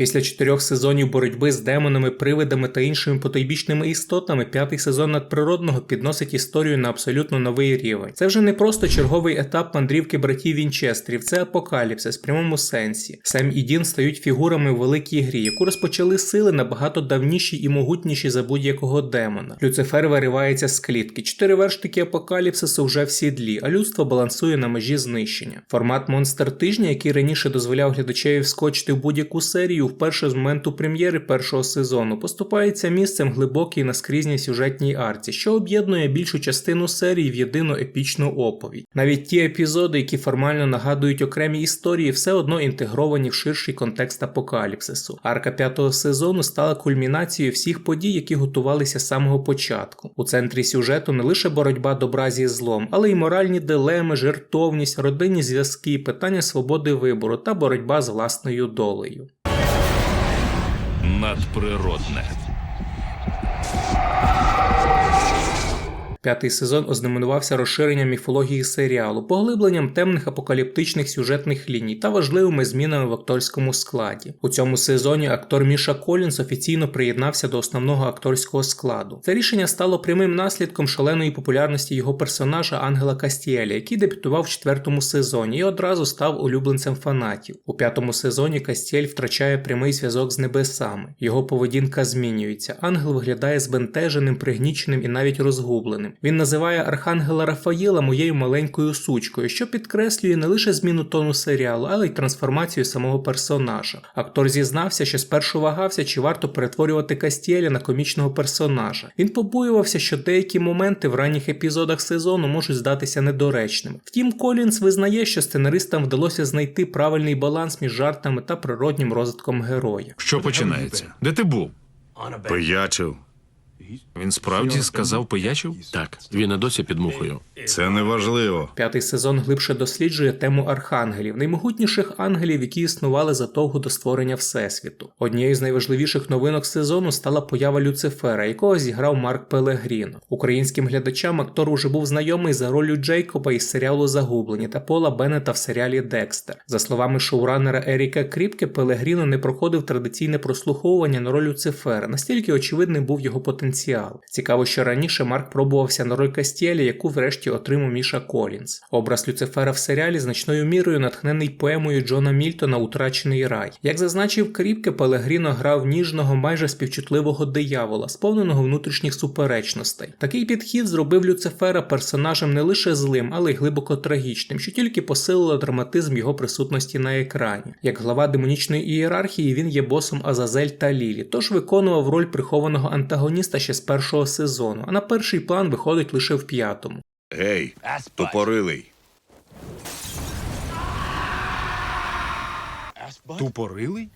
Після чотирьох сезонів боротьби з демонами, привидами та іншими потойбічними істотами, п'ятий сезон надприродного підносить історію на абсолютно новий рівень. Це вже не просто черговий етап мандрівки братів Вінчестерів, це апокаліпсис в прямому сенсі. Сем і Дін стають фігурами у великій грі, яку розпочали сили набагато давніші і могутніші за будь-якого демона. Люцифер виривається з клітки. Чотири верштики апокаліпсису вже в сідлі, а людство балансує на межі знищення. Формат монстр тижня, який раніше дозволяв глядачеві вскочити в будь-яку серію, вперше з моменту прем'єри першого сезону, поступається місцем глибокій наскрізній сюжетній арці, що об'єднує більшу частину серії в єдину епічну оповідь. Навіть ті епізоди, які формально нагадують окремі історії, все одно інтегровані в ширший контекст апокаліпсису. Арка п'ятого сезону стала кульмінацією всіх подій, які готувалися з самого початку. У центрі сюжету не лише боротьба добра зі злом, але й моральні дилеми, жертовність, родинні зв'язки, питання свободи вибору та боротьба з власною долею. Надприродне. П'ятий сезон ознаменувався розширенням міфології серіалу, поглибленням темних апокаліптичних сюжетних ліній та важливими змінами в акторському складі. У цьому сезоні актор Міша Колінс офіційно приєднався до основного акторського складу. Це рішення стало прямим наслідком шаленої популярності його персонажа Ангела Кастіеля, який дебютував в четвертому сезоні і одразу став улюбленцем фанатів. У п'ятому сезоні Кастіель втрачає прямий зв'язок з небесами. Його поведінка змінюється. Ангел виглядає збентеженим, пригніченим і навіть розгубленим. Він називає Архангела Рафаїла моєю маленькою сучкою, що підкреслює не лише зміну тону серіалу, але й трансформацію самого персонажа. Актор зізнався, що спершу вагався, чи варто перетворювати Кастіеля на комічного персонажа. Він побоювався, що деякі моменти в ранніх епізодах сезону можуть здатися недоречними. Втім, Колінс визнає, що сценаристам вдалося знайти правильний баланс між жартами та природнім розвитком героя. Що починається? Де ти був? Пиячив. Він справді сказав пиячив? Так, він і досі під мухою. Це не важливо. П'ятий сезон глибше досліджує тему архангелів, наймогутніших ангелів, які існували задовго до створення Всесвіту. Однією з найважливіших новинок сезону стала поява Люцифера, якого зіграв Марк Пелегріно. Українським глядачам актор уже був знайомий за ролью Джейкоба із серіалу Загублені та Пола Беннета в серіалі Декстер. За словами шоураннера Еріка Кріпке, Пелегріно не проходив традиційне прослуховування на роль Люцифера, настільки очевидним був його потенціал. Цікаво, що раніше Марк пробувався на роль Кастєлі, яку врешті отримав Міша Колінс. Образ Люцифера в серіалі значною мірою натхнений поемою Джона Мільтона Утрачений рай. Як зазначив Кріпке, Пелегріно грав ніжного, майже співчутливого диявола, сповненого внутрішніх суперечностей. Такий підхід зробив Люцифера персонажем не лише злим, але й глибоко трагічним, що тільки посилило драматизм його присутності на екрані. Як глава демонічної ієрархії, він є босом Азазель та Лілі, тож виконував роль прихованого антагоніста ще з першого сезону, а на перший план виходить лише в п'ятому. Гей, тупорилий. Тупорилий?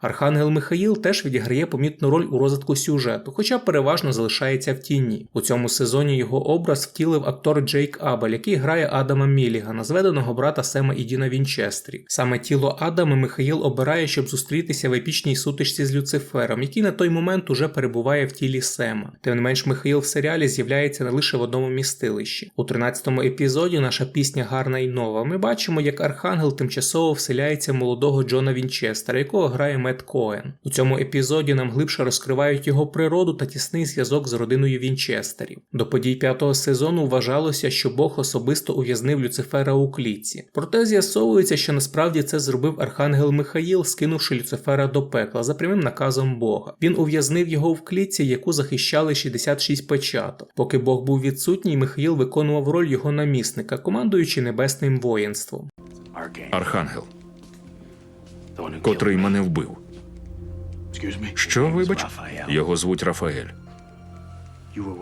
Архангел Михаїл теж відіграє помітну роль у розвитку сюжету, хоча переважно залишається в тіні. У цьому сезоні його образ втілив актор Джейк Абель, який грає Адама Мілігана, зведеного брата Сема і Діна Вінчестрі. Саме тіло Адама Михаїл обирає, щоб зустрітися в епічній сутичці з Люцифером, який на той момент уже перебуває в тілі Сема. Тим не менш, Михаїл в серіалі з'являється не лише в одному містилищі. У 13-му епізоді наша пісня гарна і нова. Ми бачимо, як Архангел тимчасово вселяється молодого Джона Вінчестера, якого грає Мет Коен. У цьому епізоді нам глибше розкривають його природу та тісний зв'язок з родиною Вінчестерів. До подій п'ятого сезону вважалося, що Бог особисто ув'язнив Люцифера у клітці. Проте з'ясовується, що насправді це зробив архангел Михаїл, скинувши Люцифера до пекла за прямим наказом Бога. Він ув'язнив його в клітці, яку захищали 66 печаток. Поки Бог був відсутній, Михаїл виконував роль його намісника, командуючи небесним воїнством. Архангел, котрий мене вбив. Що, вибач? Його звуть Рафаель.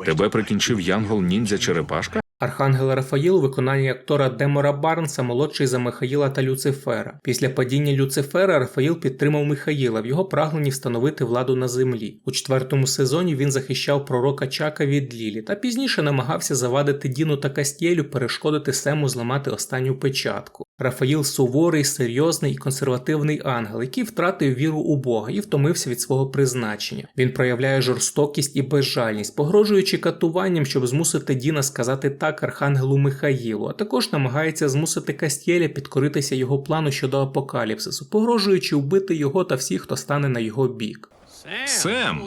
Тебе прикінчив Янгол ніндзя Черепашка? Архангел Рафаїл у виконанні актора Демора Барнса молодший за Михаїла та Люцифера. Після падіння Люцифера Рафаїл підтримав Михаїла в його прагненні встановити владу на землі. У четвертому сезоні він захищав пророка Чака від Лілі та пізніше намагався завадити Діну та Кастєлю перешкодити Сему зламати останню печатку. Рафаїл суворий, серйозний і консервативний ангел, який втратив віру у Бога і втомився від свого призначення. Він проявляє жорстокість і безжальність, погрожуючи катуванням, щоб змусити Діна сказати так атак архангелу Михаїлу, а також намагається змусити Кастєля підкоритися його плану щодо апокаліпсису, погрожуючи вбити його та всіх, хто стане на його бік. Сем,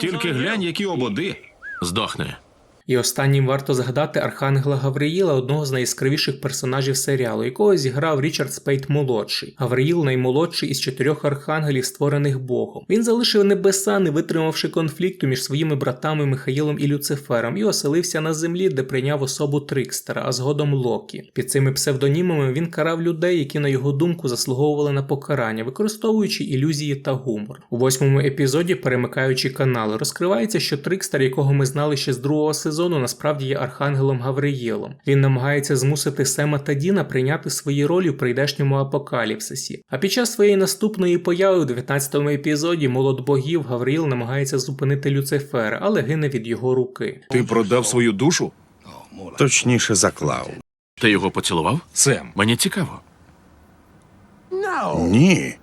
тільки глянь, які ободи. Здохне. І останнім варто згадати Архангела Гавриїла, одного з найяскравіших персонажів серіалу, якого зіграв Річард Спейт молодший. Гавриїл наймолодший із чотирьох архангелів, створених Богом. Він залишив небеса, не витримавши конфлікту між своїми братами Михаїлом і Люцифером, і оселився на землі, де прийняв особу Трикстера, а згодом Локі. Під цими псевдонімами він карав людей, які, на його думку, заслуговували на покарання, використовуючи ілюзії та гумор. У восьмому епізоді, перемикаючи канали, розкривається, що Трикстер, якого ми знали ще з другого сезону, насправді є архангелом Гавриїлом. Він намагається змусити Сема та Діна прийняти свої ролі в прийдешньому апокаліпсисі. А під час своєї наступної появи у 19-му епізоді молод богів Гавриїл намагається зупинити Люцифера, але гине від його руки. Ти продав свою душу? Точніше заклав. Ти його поцілував? Сем, Мені цікаво. Ні.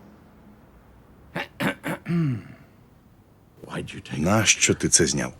Нащо ти це зняв?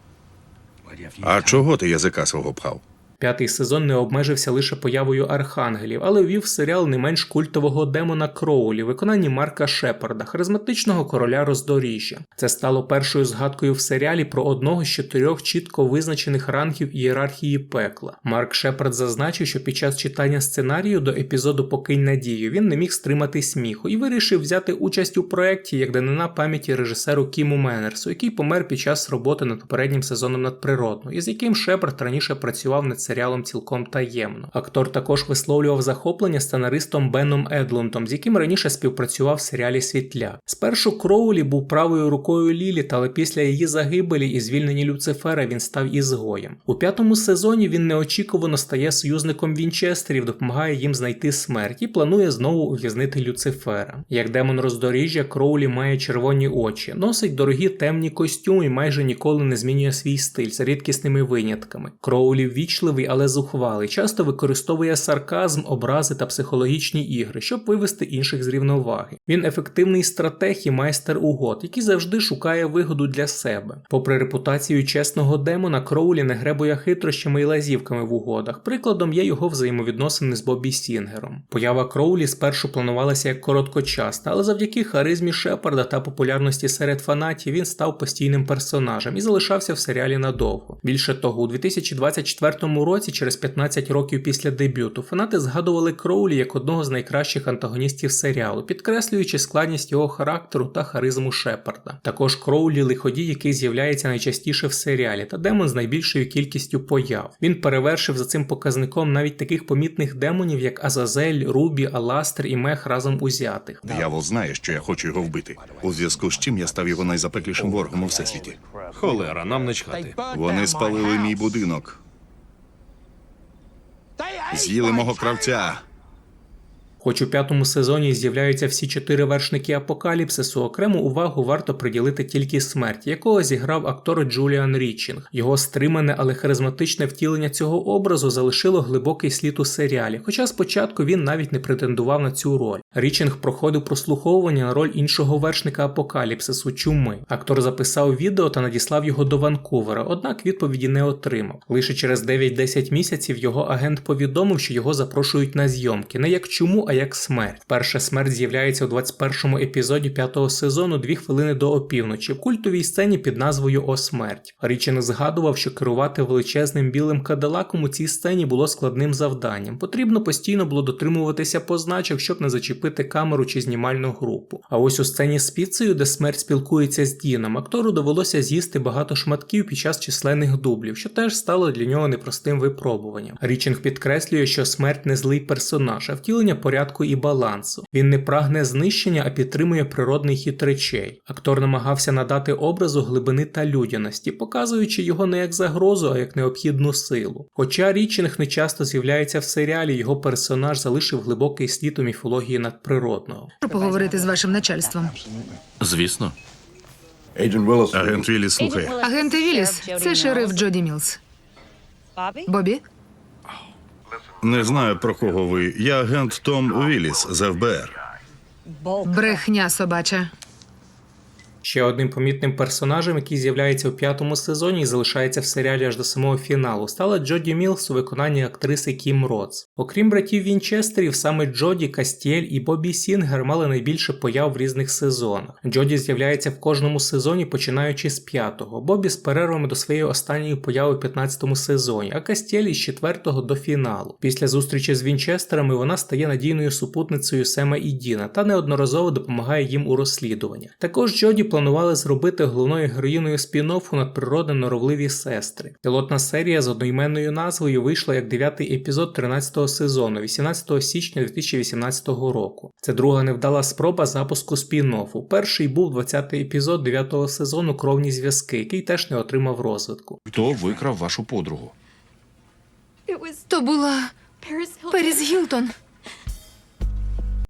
А чого ти язика свого пхав? П'ятий сезон не обмежився лише появою архангелів, але ввів серіал не менш культового демона Кроулі, виконанні Марка Шепарда, харизматичного короля роздоріжжя. Це стало першою згадкою в серіалі про одного з чотирьох чітко визначених рангів ієрархії пекла. Марк Шепард зазначив, що під час читання сценарію до епізоду Покинь надію він не міг стримати сміху і вирішив взяти участь у проєкті як данина пам'яті режисеру Кіму Менерсу, який помер під час роботи над попереднім сезоном надприродно, з яким Шепард раніше працював над серіалом цілком таємно. Актор також висловлював захоплення сценаристом Беном Едлунтом, з яким раніше співпрацював в серіалі Світля. Спершу Кроулі був правою рукою Ліліт, але після її загибелі і звільнення Люцифера він став ізгоєм. У п'ятому сезоні він неочікувано стає союзником Вінчестерів, допомагає їм знайти смерть і планує знову ув'язнити Люцифера. Як демон роздоріжжя, Кроулі має червоні очі, носить дорогі темні костюми і майже ніколи не змінює свій стиль за рідкісними винятками. Кроулі ввічливий, але зухвалий, часто використовує сарказм, образи та психологічні ігри, щоб вивести інших з рівноваги. Він ефективний стратег і майстер угод, який завжди шукає вигоду для себе. Попри репутацію чесного демона, Кроулі не гребує хитрощами і лазівками в угодах. Прикладом є його взаємовідносини з Бобі Сінгером. Поява Кроулі спершу планувалася як короткочасна, але завдяки харизмі Шепарда та популярності серед фанатів він став постійним персонажем і залишався в серіалі надовго. Більше того, у 2024 році, через 15 років після дебюту, фанати згадували Кроулі як одного з найкращих антагоністів серіалу, підкреслюючи складність його характеру та харизму Шепарда. Також Кроулі лиходій, який з'являється найчастіше в серіалі, та демон з найбільшою кількістю появ. Він перевершив за цим показником навіть таких помітних демонів, як Азазель, Рубі, Аластер і Мех разом узятих. Диявол знає, що я хочу його вбити. У зв'язку з чим я став його найзапеклішим ворогом у всесвіті. холера, нам не чхати. Вони спалили мій будинок. З'їли мого кравця. Хоч у п'ятому сезоні з'являються всі чотири вершники апокаліпсису, окрему увагу варто приділити тільки смерть, якого зіграв актор Джуліан Річінг. Його стримане, але харизматичне втілення цього образу залишило глибокий слід у серіалі, хоча спочатку він навіть не претендував на цю роль. Річінг проходив прослуховування на роль іншого вершника апокаліпсису чуми. Актор записав відео та надіслав його до Ванкувера, однак відповіді не отримав. Лише через 9-10 місяців його агент повідомив, що його запрошують на зйомки, не як чуму, а як смерть. Перша смерть з'являється у 21-му епізоді п'ятого сезону дві хвилини до опівночі в культовій сцені під назвою О смерть. Річен згадував, що керувати величезним білим кадилаком у цій сцені було складним завданням. Потрібно постійно було дотримуватися позначок, щоб не зачепити камеру чи знімальну групу. А ось у сцені з піцею, де смерть спілкується з Діном, актору довелося з'їсти багато шматків під час численних дублів, що теж стало для нього непростим випробуванням. Річинг підкреслює, що смерть не злий персонаж, а втілення порядку і балансу. Він не прагне знищення, а підтримує природний хід речей. Актор намагався надати образу глибини та людяності, показуючи його не як загрозу, а як необхідну силу. Хоча Річинг не часто з'являється в серіалі, його персонаж залишив глибокий слід у міфології надприродного. Можу поговорити з вашим начальством. Звісно. Агент Віллі слухає. Агент Віліс, це шериф Джоді Мілс. Бобі? Не знаю про кого ви. Я агент Том Вілліс з ФБР. Брехня собача. Ще одним помітним персонажем, який з'являється у п'ятому сезоні і залишається в серіалі аж до самого фіналу, стала Джоді Мілс у виконанні актриси Кім Роц. Окрім братів Вінчестерів, саме Джоді, Кастіель і Бобі Сінгер мали найбільше появ в різних сезонах. Джоді з'являється в кожному сезоні, починаючи з п'ятого, Бобі з перервами до своєї останньої появи в 15 сезоні, а Кастіель із четвертого до фіналу. Після зустрічі з Вінчестерами вона стає надійною супутницею Сема і Діна та неодноразово допомагає їм у розслідуваннях. Також Джоді планували зробити головною героїною спін-оффу надприродне норовливі сестри. Пілотна серія з одноіменною назвою вийшла як дев'ятий епізод 13-го сезону, 18 січня 2018 року. Це друга невдала спроба запуску спін-оффу. Перший був 20-й епізод 9-го сезону Кровні зв'язки, який теж не отримав розвитку. Хто викрав вашу подругу? То була Періс Гілтон.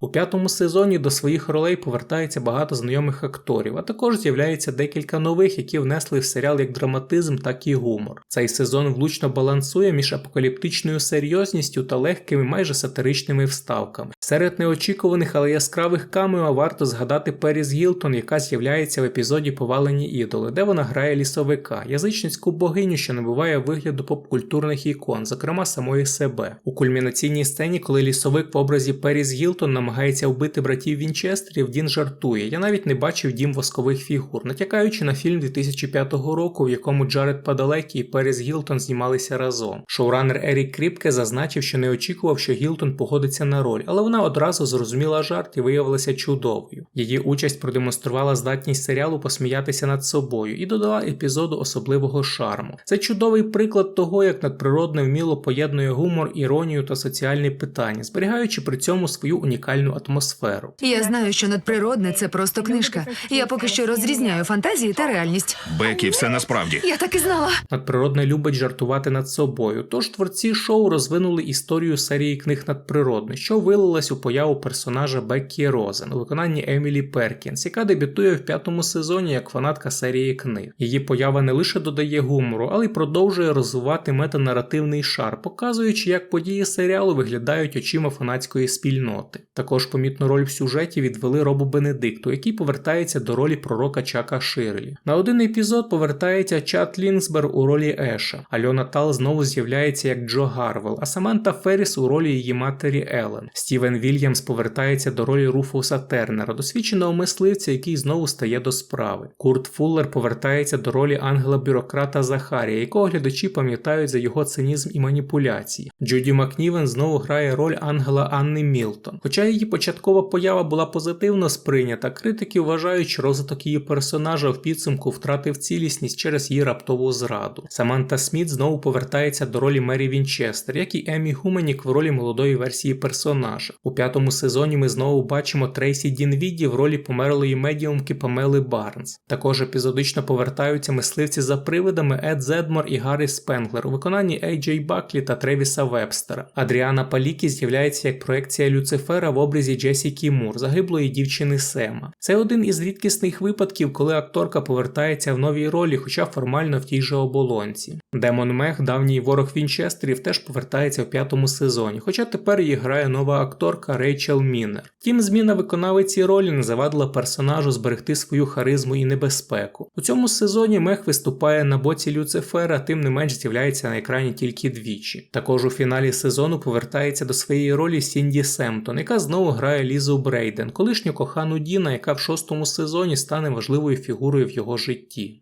У п'ятому сезоні до своїх ролей повертається багато знайомих акторів, а також з'являється декілька нових, які внесли в серіал як драматизм, так і гумор. Цей сезон влучно балансує між апокаліптичною серйозністю та легкими, майже сатиричними вставками. Серед неочікуваних, але яскравих камео варто згадати Періс Гілтон, яка з'являється в епізоді Повалені ідоли, де вона грає лісовика, язичницьку богиню, що набуває вигляду попкультурних ікон, зокрема самої себе. У кульмінаційній сцені, коли лісовик в образі Періс Гілтон намагається вбити братів Вінчестерів, Дін жартує. Я навіть не бачив дім воскових фігур, натякаючи на фільм 2005 року, в якому Джаред Падалекі і Періс Гілтон знімалися разом. Шоуранер Ерік Кріпке зазначив, що не очікував, що Гілтон погодиться на роль, але вона одразу зрозуміла жарт і виявилася чудовою. Її участь продемонструвала здатність серіалу посміятися над собою і додала епізоду особливого шарму. Це чудовий приклад того, як надприродне вміло поєднує гумор, іронію та соціальні питання, зберігаючи при цьому свою унікальну атмосферу. Я знаю, що надприродне це просто книжка. Я поки що розрізняю фантазії та реальність. Бекі, все насправді. Я так і знала. Надприродне любить жартувати над собою, тож творці шоу розвинули історію серії книг надприродне, що вилилась у появу персонажа Беккі Розен у виконанні Емілі Перкінс, яка дебютує в п'ятому сезоні як фанатка серії книг. Її поява не лише додає гумору, але й продовжує розвивати метанаративний шар, показуючи, як події серіалу виглядають очима фанатської спільноти. Також помітну роль в сюжеті відвели Робу Бенедикту, який повертається до ролі пророка Чака Ширлі. На один епізод повертається Чат Лінсбер у ролі Еша. Альона Тал знову з'являється як Джо Гарвел, а Саманта Ферріс у ролі її матері Елен. Стівен Вільямс повертається до ролі Руфуса Тернера, досвідченого мисливця, який знову стає до справи. Курт Фуллер повертається до ролі ангела-бюрократа Захарія, якого глядачі пам'ятають за його цинізм і маніпуляції. Джуді Макнівен знову грає роль ангела Анни Мілтон. Хоча її початкова поява була позитивно сприйнята, критики вважають, що розвиток її персонажа в підсумку втратив цілісність через її раптову зраду. Саманта Сміт знову повертається до ролі Мері Вінчестер, як і Емі Гуменік в ролі молодої версії персонажа. У п'ятому сезоні ми знову бачимо Трейсі Дінвіді в ролі померлої медіумки Памели Барнс. Також епізодично повертаються мисливці за привидами Ед Зедмор і Гаррі Спенглер у виконанні Ей Джей Баклі та Тревіса Вебстера. Адріана Палікі з'являється як проекція Люцифера в образі Джесіки Мур, загиблої дівчини Сема. Це один із рідкісних випадків, коли акторка повертається в новій ролі, хоча формально в тій же оболонці. Демон Мех, давній ворог Вінчестерів, теж повертається в п'ятому сезоні, хоча тепер її грає нова акторка Рейчел Мінер. Втім, зміна виконавиці ролі не завадила персонажу зберегти свою харизму і небезпеку. У цьому сезоні Мех виступає на боці Люцифера, тим не менш з'являється на екрані тільки двічі. Також у фіналі сезону повертається до своєї ролі Сінді Семптон, яка знову грає Лізу Брейден, колишню кохану Діна, яка в шостому сезоні стане важливою фігурою в його житті.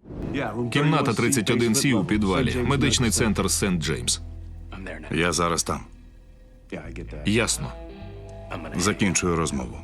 Кімната 31 Сі у підвалі. Медичний центр Сент Джеймс. Я зараз там. Ясно. Закінчую розмову.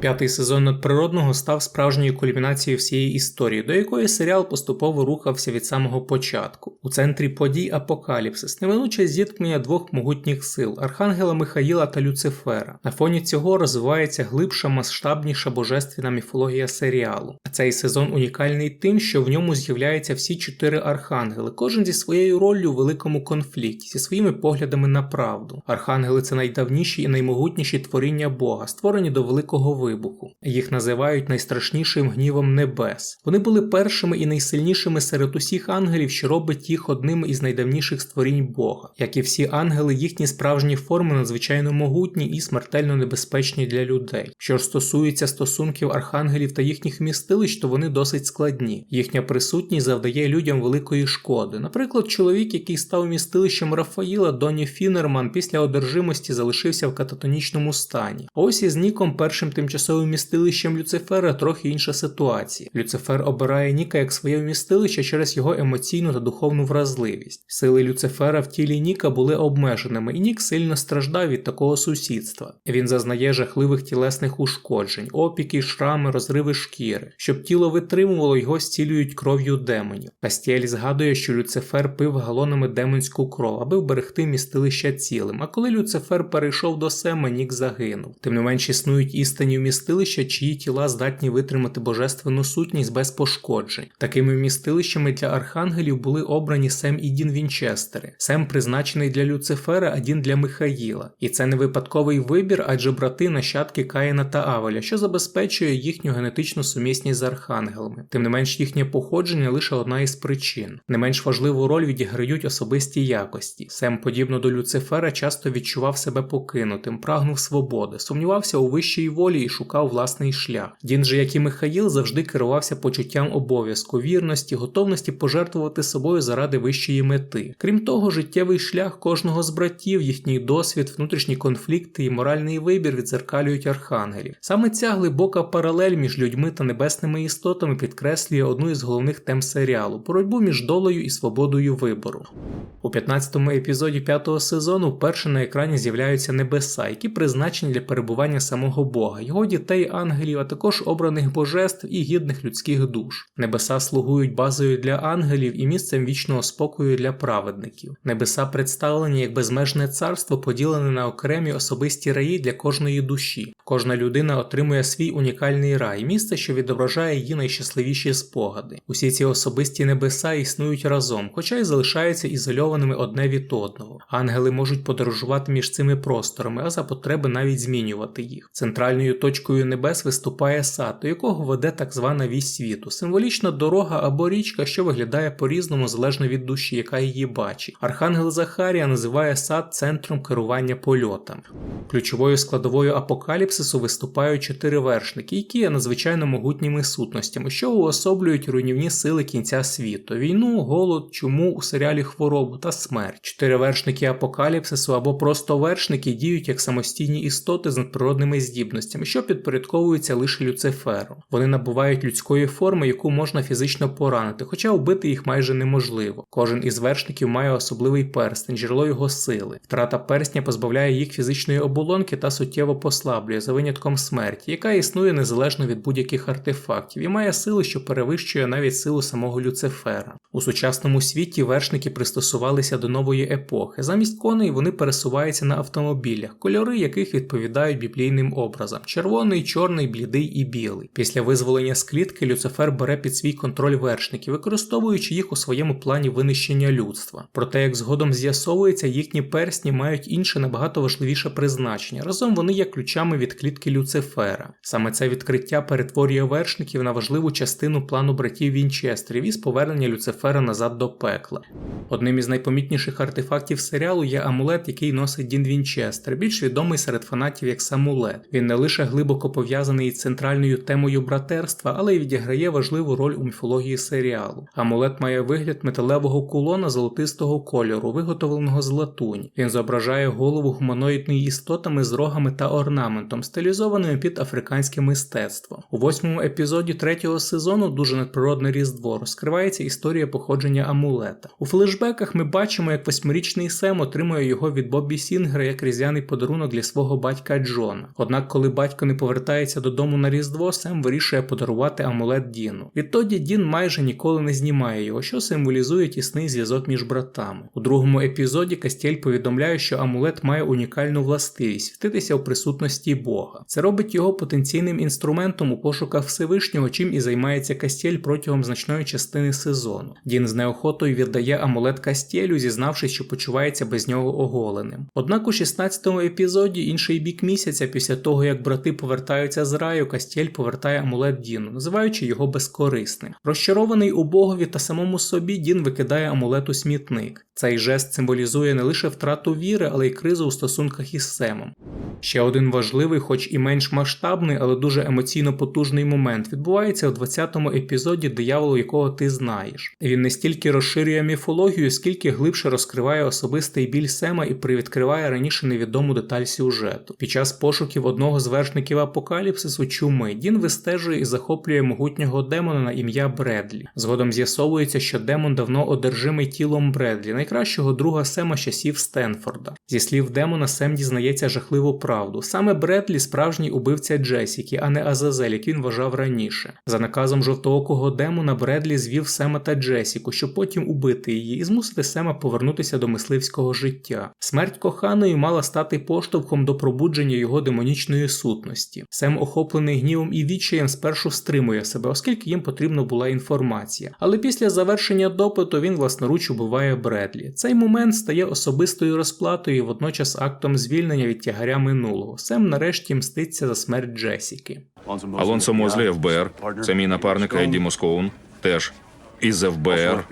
П'ятий сезон надприродного став справжньою кульмінацією всієї історії, до якої серіал поступово рухався від самого початку. У центрі подій апокаліпсис, неминуче зіткнення двох могутніх сил Архангела Михаїла та Люцифера. На фоні цього розвивається глибша, масштабніша божественна міфологія серіалу. А цей сезон унікальний тим, що в ньому з'являються всі чотири архангели, кожен зі своєю роллю у великому конфлікті, зі своїми поглядами на правду. Архангели це найдавніші і наймогутніші творіння Бога, створені до великого Великого вибуху. Їх називають найстрашнішим гнівом небес. Вони були першими і найсильнішими серед усіх ангелів, що робить їх одним із найдавніших створінь Бога. Як і всі ангели, їхні справжні форми надзвичайно могутні і смертельно небезпечні для людей. Що ж стосується стосунків архангелів та їхніх містилищ, то вони досить складні. Їхня присутність завдає людям великої шкоди. Наприклад, чоловік, який став містилищем Рафаїла, Доні Фінерман, після одержимості залишився в кататонічному стані. Ось із Ніком, першим тимчасовим містилищем Люцифера, трохи інша ситуація. Люцифер обирає Ніка як своє вмістилище через його емоційну та духовну вразливість. Сили Люцифера в тілі Ніка були обмеженими, і Нік сильно страждав від такого сусідства. Він зазнає жахливих тілесних ушкоджень, опіки, шрами, розриви шкіри. Щоб тіло витримувало, його зцілюють кров'ю демонів. Кастіель згадує, що Люцифер пив галонами демонську кров, аби вберегти містилище цілим. А коли Люцифер перейшов до Сема, Нік загинув. Тим не менш існують істинні вмістилища, чиї тіла здатні витримати божественну сутність без пошкоджень. Такими вмістилищами для архангелів були обрані Сем і Дін Вінчестери. Сем призначений для Люцифера, а Дін для Михаїла. І це не випадковий вибір, адже брати нащадки Каїна та Авеля, що забезпечує їхню генетичну сумісність з архангелами. Тим не менш, їхнє походження лише одна із причин. Не менш важливу роль відіграють особисті якості. Сем, подібно до Люцифера, часто відчував себе покинутим, прагнув свободи, сумнівався у вищій волі і шукав власний шлях. Дін же, як і Михаїл, завжди керувався почуттям обов'язку, вірності, готовності пожертвувати собою заради вищої мети. Крім того, життєвий шлях кожного з братів, їхній досвід, внутрішні конфлікти і моральний вибір відзеркалюють архангелів. Саме ця глибока паралель між людьми та небесними істотами підкреслює одну із головних тем серіалу боротьбу між долею і свободою вибору. У 15-му епізоді п'ятого сезону вперше на екрані з'являються небеса, які призначені для перебування самого Бога, його дітей, ангелів, а також обраних божеств і гідних людських душ. Небеса слугують базою для ангелів і місцем вічного спокою для праведників. Небеса представлені як безмежне царство, поділене на окремі особисті раї для кожної душі. Кожна людина отримує свій унікальний рай, місце, що відображає її найщасливіші спогади. Усі ці особисті небеса існують разом, хоча й залишаються ізольованими одне від одного. Ангели можуть подорожувати між цими просторами, а за потреби навіть змінювати їх. Центральною точкою небес виступає сад, до якого веде так звана вісь світу, символічна дорога або річка, що виглядає по-різному залежно від душі, яка її бачить. Архангел Захарія називає сад центром керування польотами. Ключовою складовою апокаліпсису виступають чотири вершники, які є надзвичайно могутніми сутностями, що уособлюють руйнівні сили кінця світу: війну, голод, чуму у серіалі хворобу та смерть. Чотири вершники апокаліпсису або просто вершники діють як самостійні істоти з надприродними здібностями, що підпорядковуються лише Люциферу. Вони набувають людської форми, яку можна фізично поранити, хоча вбити їх майже неможливо. Кожен із вершників має особливий перстень, джерело його сили. Втрата перстня позбавляє їх фізичної оболонки та суттєво послаблює за винятком смерті, яка існує незалежно від будь-яких артефактів і має силу, що перевищує навіть силу самого Люцифера. У сучасному світі вершники пристосувалися до нової епохи. Замість коней вони пересуваються на автомобілях, кольори яких відповідають біблійним образам: червоний, чорний, блідий і білий. Після визволення з клітки Люцифер бере під свій контроль вершників, використовуючи їх у своєму плані винищення людства. Проте, як згодом з'ясовується, їхні персні мають інше набагато важливіше призначення. Разом вони є ключами від клітки Люцифера. Саме це відкриття перетворює вершників на важливу частину плану братів Вінчестерів із повернення Люцифера назад до пекла. Одним із найпомітніших артефактів серіалу є амулет, який носить Дін Вінчестер, більш відомий серед фанатів як Самулет. Він не лише глибоко пов'язаний із центральною темою братерства, але й відіграє важливу роль у міфології серіалу. Амулет має вигляд металевого кулона золотистого кольору, виготовленого з латуні. Він зображає голову гуманоїдної істотами з рогами та орнаментом, стилізованими під африканське мистецтво. У восьмому епізоді третього сезону дуже надприродне різдво розкривається історія походження амулета. У флешбеках ми бачимо, як восьмирічний Сем отримує його від Боббі Сінгера як різдвяний подарунок для свого батька Джона. Однак, коли батько не повертається додому на різдво, Сем вирішує подарувати амулет Діну. Відтоді Дін майже ніколи не знімає його, що символізує тісний зв'язок між братами. У другому епізоді Кастєль повідомляє, що амулет має унікальну властивість світитися в присутності Бога. Це робить його потенційним інструментом у пошуках Всевишнього, чим і займається Кастєль протягом значної частини сезону. Дін з неохотою віддає амулет Кастєлю, зізнавшись, що почувається без нього оголеним. Однак у 16-му епізоді інший бік місяця, після того як брати повертаються з раю, Кастєль повертає амулет Діну, називаючи його безкорисним. Розчарований у богові та самому собі, Дін викидає амулет у смітник. Цей жест символізує не лише втрату віри, але й кризу у стосунках із Семом. Ще один важливий, хоч і менш масштабний, але дуже емоційно потужний момент відбувається в 20-му епізоді дияволу, якого ти знаєш. Він не стільки розширює міфологію, скільки глибше розкриває особистий біль Сема і привідкриває раніше невідому деталь сюжету. Під час пошуків одного з вершників апокаліпсису чуми Дін вистежує і захоплює могутнього демона на ім'я Бредлі. Згодом з'ясовується, що демон давно одержимий тілом Бредлі, найкращого друга Сема з часів Стенфорда. Зі слів демона, Сем дізнається жахливу правду. Саме Бредлі справжній убивця Джесіки, а не Азазель, як він вважав раніше. За наказом жовтоокого демона Бредлі звів Сема та Джесіку, щоб потім убити її і змусити Сема повернутися до мисливського життя. Смерть коханої мала стати поштовхом до пробудження його демонічної сутності. Сем, охоплений гнівом і відчаєм, спершу стримує себе, оскільки їм потрібна була інформація. Але після завершення допиту він власноруч убиває Бредлі. Цей момент стає особистою розплатою і водночас актом звільнення від тягаря минулого. Сем нарешті мститься за смерть Джесіки. Алонсо Мозлі, ФБР. Це мій напарник Едді Москоун. Теж із ФБР.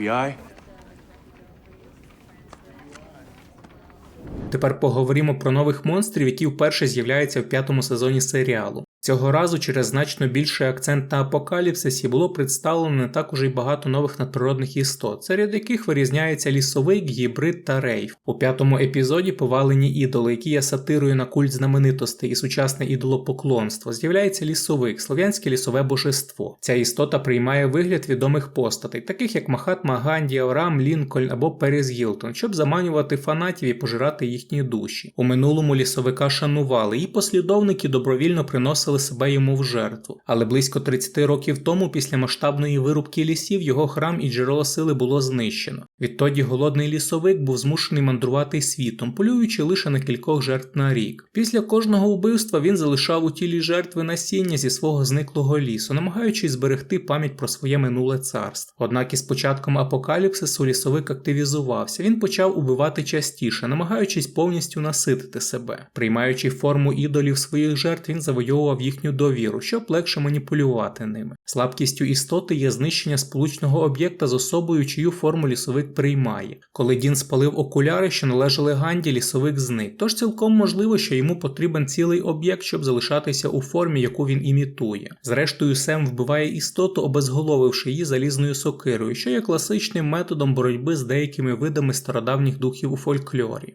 Тепер поговоримо про нових монстрів, які вперше з'являються в п'ятому сезоні серіалу. Цього разу через значно більший акцент на апокаліпсисі було представлено не так й багато нових надприродних істот, серед яких вирізняється лісовик, гібрид та рейв. У п'ятому епізоді повалені ідоли, які є сатирою на культ знаменитостей і сучасне ідолопоклонство. З'являється лісовик, слов'янське лісове божество. Ця істота приймає вигляд відомих постатей, таких як Махатма Ганді, Авраам Лінкольн або Перес Гілтон, щоб заманювати фанатів і пожирати їхні душі. У минулому лісовика шанували, і послідовники добровільно приносили себе йому в жертву. Але близько 30 років тому, після масштабної вирубки лісів, його храм і джерело сили було знищено. Відтоді голодний лісовик був змушений мандрувати світом, полюючи лише на кількох жертв на рік. Після кожного вбивства він залишав у тілі жертви насіння зі свого зниклого лісу, намагаючись зберегти пам'ять про своє минуле царство. Однак із початком апокаліпсису лісовик активізувався. Він почав убивати частіше, намагаючись повністю наситити себе. Приймаючи форму ідолів своїх жертв, він завойовував їхню довіру, щоб легше маніпулювати ними. Слабкістю істоти є знищення сполучного об'єкта з особою, чию форму лісовик приймає. Коли Дін спалив окуляри, що належали Ганді, лісовик зник. Тож цілком можливо, що йому потрібен цілий об'єкт, щоб залишатися у формі, яку він імітує. Зрештою, Сем вбиває істоту, обезголовивши її залізною сокирою, що є класичним методом боротьби з деякими видами стародавніх духів у фольклорі.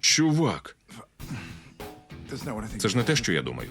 Чувак, це ж не те, що я думаю.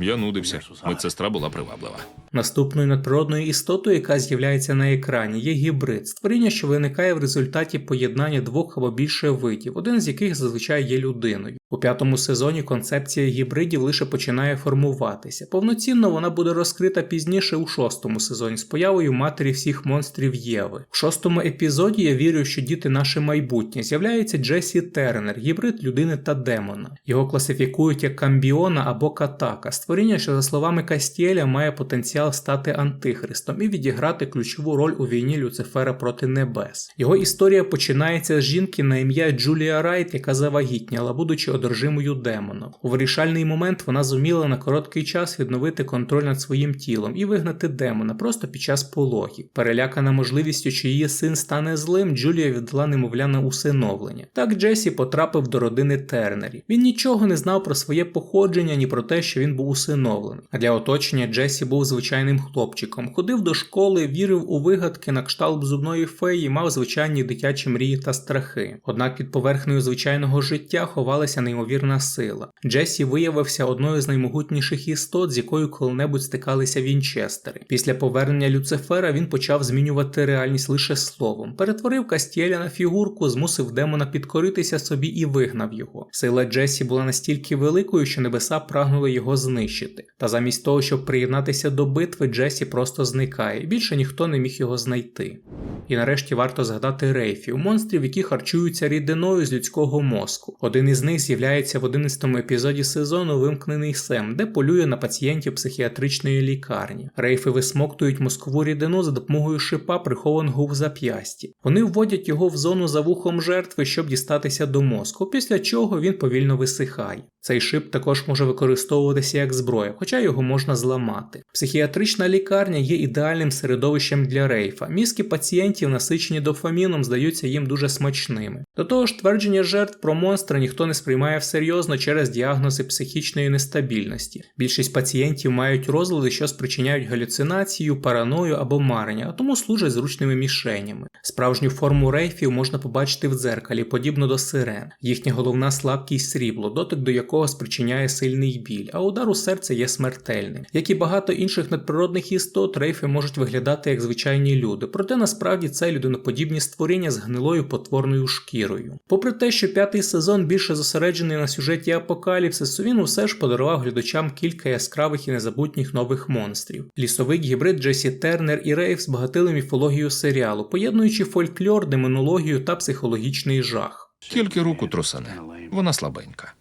Я нудився. Медсестра була приваблива. Наступною надприродною істотою, яка з'являється на екрані, є гібрид, створіння, що виникає в результаті поєднання двох або більше видів, один з яких зазвичай є людиною. У п'ятому сезоні концепція гібридів лише починає формуватися. Повноцінно вона буде розкрита пізніше у шостому сезоні з появою матері всіх монстрів Єви. В шостому епізоді я вірю, що діти наше майбутнє з'являється Джесі Тернер, гібрид людини та демона. Його класифікують як камбіона або катака, створіння, що за словами Кастіеля має потенціал стати антихристом і відіграти ключову роль у війні Люцифера проти небес. Його історія починається з жінки на ім'я Джулія Райт, яка завагітняла, будучи одержимою демоном. У вирішальний момент вона зуміла на короткий час відновити контроль над своїм тілом і вигнати демона просто під час пологів. Перелякана можливістю, що її син стане злим, Джулія віддала немовля на усиновлення. Так Джесі потрапив до родини Тернері. Він нічого не знав про своє походження, ні про те, що він був усиновлений. А для оточення Джесі був звичайним хлопчиком, ходив до школи, вірив у вигадки на кшталт зубної феї, мав звичайні дитячі мрії та страхи. Однак під поверхнею звичайного життя ховалася неймовірна сила. Джесі виявився одною з наймогутніших істот, з якою коли-небудь стикалися Вінчестери. Після повернення Люцифера він почав змінювати реальність лише словом, перетворив Кастіеля на фігурку, змусив демона підкоритися собі і вигнав його. Сила Джесі була настільки великою, що небеса прагнули його знищити. Та замість того, щоб приєднатися до битви, Джесі просто зникає, більше ніхто не міг його знайти. І нарешті варто згадати рейфів, монстрів, які харчуються рідиною з людського мозку. Один із них з'являється в 11-му епізоді сезону Вимкнений Сем, де полює на пацієнтів психіатричної лікарні. Рейфи висмоктують мозкову рідину за допомогою шипа, прихованого в зап'ясті. Вони вводять його в зону за вухом жертви, щоб дістатися до мозку, після чого він повільно висихає. Цей шип також може використовуватися як зброя, хоча його можна зламати. Психіатрична лікарня є ідеальним середовищем для рейфа. Мізки пацієнтів, насичені дофаміном, здаються їм дуже смачними. До того ж, твердження жертв про монстра ніхто не сприймає всерйозно через діагнози психічної нестабільності. Більшість пацієнтів мають розлади, що спричиняють галюцинацію, параною або марення, а тому служать зручними мішенями. Справжню форму рейфів можна побачити в дзеркалі, подібно до сирен. Їхня головна слабкість срібло, дотик до якого спричиняє сильний біль, а удар у серце є смертельним. Як і багато інших надприродних істот, рейфи можуть виглядати як звичайні люди, проте насправді це людиноподібні створіння з гнилою потворною шкірою. Попри те, що п'ятий сезон більше зосереджений на сюжеті апокаліпсису, він усе ж подарував глядачам кілька яскравих і незабутніх нових монстрів. Лісовий гібрид Джесі Тернер і Рейф збагатили міфологію серіалу, поєднуючи фольклор, демонологію та психологічний жах. Тільки руку трусане. Вона слабенька.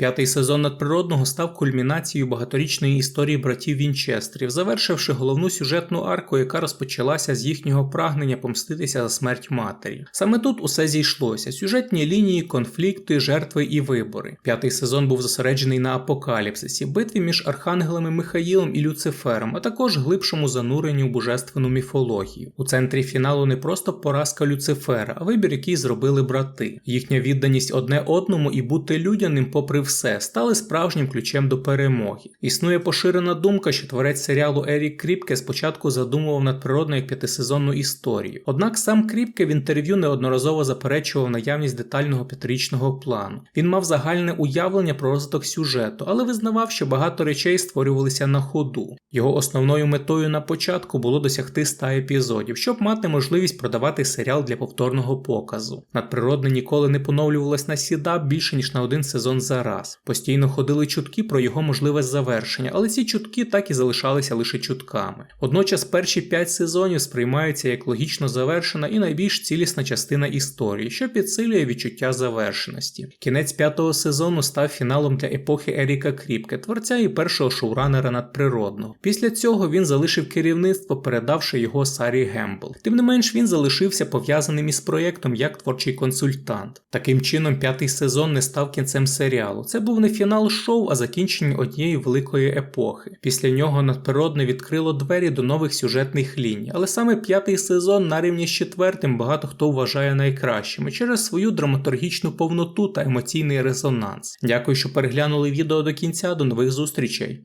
П'ятий сезон надприродного став кульмінацією багаторічної історії братів Вінчестерів, завершивши головну сюжетну арку, яка розпочалася з їхнього прагнення помститися за смерть матері. Саме тут усе зійшлося: сюжетні лінії, конфлікти, жертви і вибори. П'ятий сезон був зосереджений на апокаліпсисі, битві між архангелами Михаїлом і Люцифером, а також глибшому зануренню в божественну міфологію. У центрі фіналу не просто поразка Люцифера, а вибір, який зробили брати. Їхня відданість одне одному і бути людяним, попри все, стали справжнім ключем до перемоги. Існує поширена думка, що творець серіалу Ерік Кріпке спочатку задумував надприродну як п'ятисезонну історію. Однак сам Кріпке в інтерв'ю неодноразово заперечував наявність детального п'ятирічного плану. Він мав загальне уявлення про розвиток сюжету, але визнавав, що багато речей створювалися на ходу. Його основною метою на початку було досягти 100 епізодів, щоб мати можливість продавати серіал для повторного показу. Надприродне ніколи не поновлювалось на сіда більше ніж на один сезон за раз. Постійно ходили чутки про його можливе завершення, але ці чутки так і залишалися лише чутками. Водночас перші п'ять сезонів сприймаються як логічно завершена і найбільш цілісна частина історії, що підсилює відчуття завершеності. Кінець п'ятого сезону став фіналом для епохи Еріка Кріпке, творця і першого шоуранера надприродного. Після цього він залишив керівництво, передавши його Сарі Гембл. Тим не менш, він залишився пов'язаним із проєктом як творчий консультант. Таким чином, п'ятий сезон не став кінцем серіалу це був не фінал шоу, а закінчення однієї великої епохи. Після нього надприродне відкрило двері до нових сюжетних ліній, але саме п'ятий сезон на рівні з четвертим багато хто вважає найкращими через свою драматургічну повноту та емоційний резонанс. Дякую, що переглянули відео до кінця. До нових зустрічей.